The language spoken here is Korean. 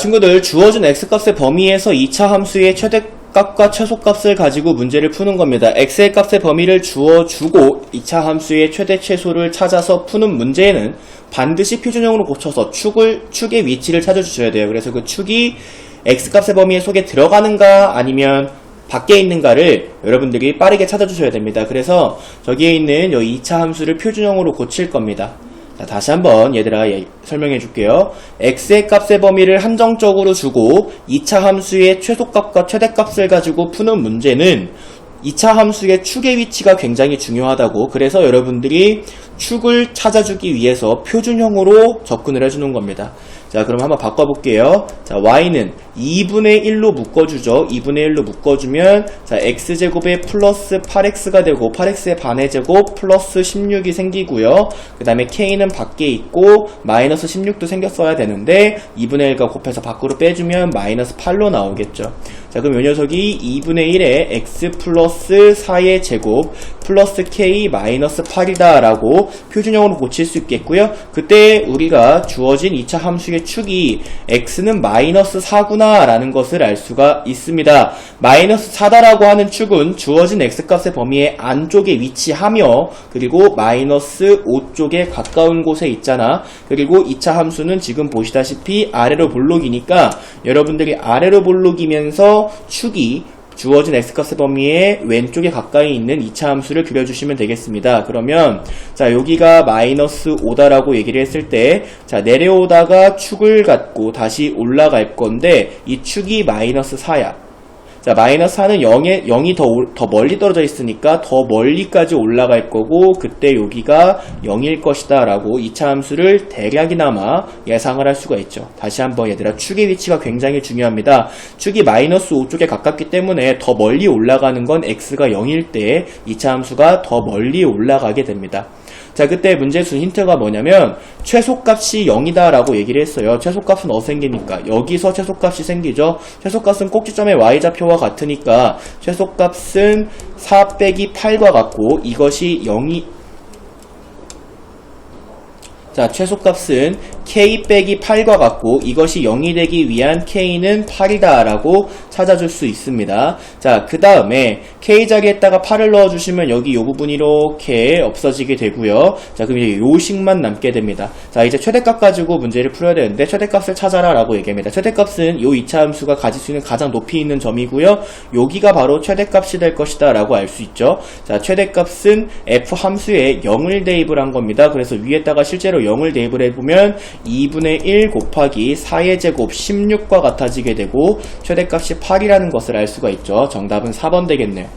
친구들 주어진 x값의 범위에서 2차 함수의 최대값과 최소값을 가지고 문제를 푸는 겁니다. x의 값의 범위를 주어주고 2차 함수의 최대 최소를 찾아서 푸는 문제에는 반드시 표준형으로 고쳐서 축을 축의 위치를 찾아주셔야 돼요. 그래서 그 축이 x값의 범위 속에 들어가는가 아니면 밖에 있는가를 여러분들이 빠르게 찾아주셔야 됩니다. 그래서 저기에 있는 이 2차 함수를 표준형으로 고칠 겁니다. 자, 다시 한번 얘들아 예, 설명해 줄게요. x의 값의 범위를 한정적으로 주고 2차 함수의 최소값과 최대값을 가지고 푸는 문제는 2차 함수의 축의 위치가 굉장히 중요하다고 그래서 여러분들이 축을 찾아주기 위해서 표준형으로 접근을 해주는 겁니다. 자 그럼 한번 바꿔볼게요. 자 y는 2분의 1로 묶어주죠. 2분의 1로 묶어주면 자 x제곱에 플러스 8x가 되고 8x의 반의 제곱 플러스 16이 생기고요. 그 다음에 k는 밖에 있고 마이너스 16도 생겼어야 되는데 2분의 1과 곱해서 밖으로 빼주면 마이너스 8로 나오겠죠. 자 그럼 이 녀석이 2분의 1에 x 플러스 4의 제곱 플러스 k 마이너스 8이다 라고 표준형으로 고칠 수 있겠고요. 그때 우리가 주어진 2차 함수의 축이 x는 마이너스 4구나 라는 것을 알 수가 있습니다. 마이너스 4다라고 하는 축은 주어진 x값의 범위의 안쪽에 위치하며 그리고 마이너스 5쪽에 가까운 곳에 있잖아. 그리고 2차 함수는 지금 보시다시피 아래로 볼록이니까 여러분들이 아래로 볼록이면서 축이 주어진 x값의 범위의 왼쪽에 가까이 있는 2차 함수를 그려주시면 되겠습니다. 그러면 자 여기가 마이너스 5다라고 얘기를 했을 때 자 내려오다가 축을 갖고 다시 올라갈 건데 이 축이 마이너스 4야. 자, 마이너스 4는 0에, 0이 더, 올- 더 멀리 떨어져 있으니까 더 멀리까지 올라갈 거고, 그때 여기가 0일 것이다 라고 2차 함수를 대략이나마 예상을 할 수가 있죠. 다시 한번 얘들아, 축의 위치가 굉장히 중요합니다. 축이 마이너스 5쪽에 가깝기 때문에 더 멀리 올라가는 건 x가 0일 때 2차 함수가 더 멀리 올라가게 됩니다. 자, 그때 문제수 힌트가 뭐냐면, 최소값이 0이다 라고 얘기를 했어요. 최소값은 어디서 생깁니까? 여기서 최소값이 생기죠? 최소값은 꼭지점의 y좌표와 같으니까, 최소값은 4 빼기 8과 같고, 이것이 0이, 자, 최소값은 k 빼기 8과 같고 이것이 0이 되기 위한 k는 8이다 라고 찾아줄 수 있습니다. 자, 그 다음에 k 자리에다가 8을 넣어주시면 여기 이 부분이 이렇게 없어지게 되고요. 자, 그럼 이제 요 식만 남게 됩니다. 자, 이제 최대값 가지고 문제를 풀어야 되는데 최대값을 찾아라 라고 얘기합니다. 최대값은 요 2차 함수가 가질 수 있는 가장 높이 있는 점이고요. 여기가 바로 최대값이 될 것이다 라고 알 수 있죠. 자, 최대값은 f 함수에 0을 대입을 한 겁니다. 그래서 위에다가 실제로 0을 대입을 해보면 2분의 1 곱하기 4의 제곱 16과 같아지게 되고 최대값이 8이라는 것을 알 수가 있죠. 정답은 4번 되겠네요.